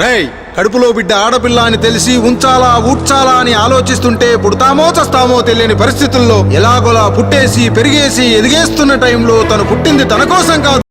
రేయ్ కడుపులో బిడ్డ ఆడపిల్ల అని తెలిసి ఉంచాలా ఊడ్చాలా అని ఆలోచిస్తుంటే పుడతామో చస్తామో తెలియని పరిస్థితుల్లో ఎలాగోలా పుట్టేసి పెరిగేసి ఎదిగేస్తున్న టైంలో తను పుట్టింది తన కోసం కాదు.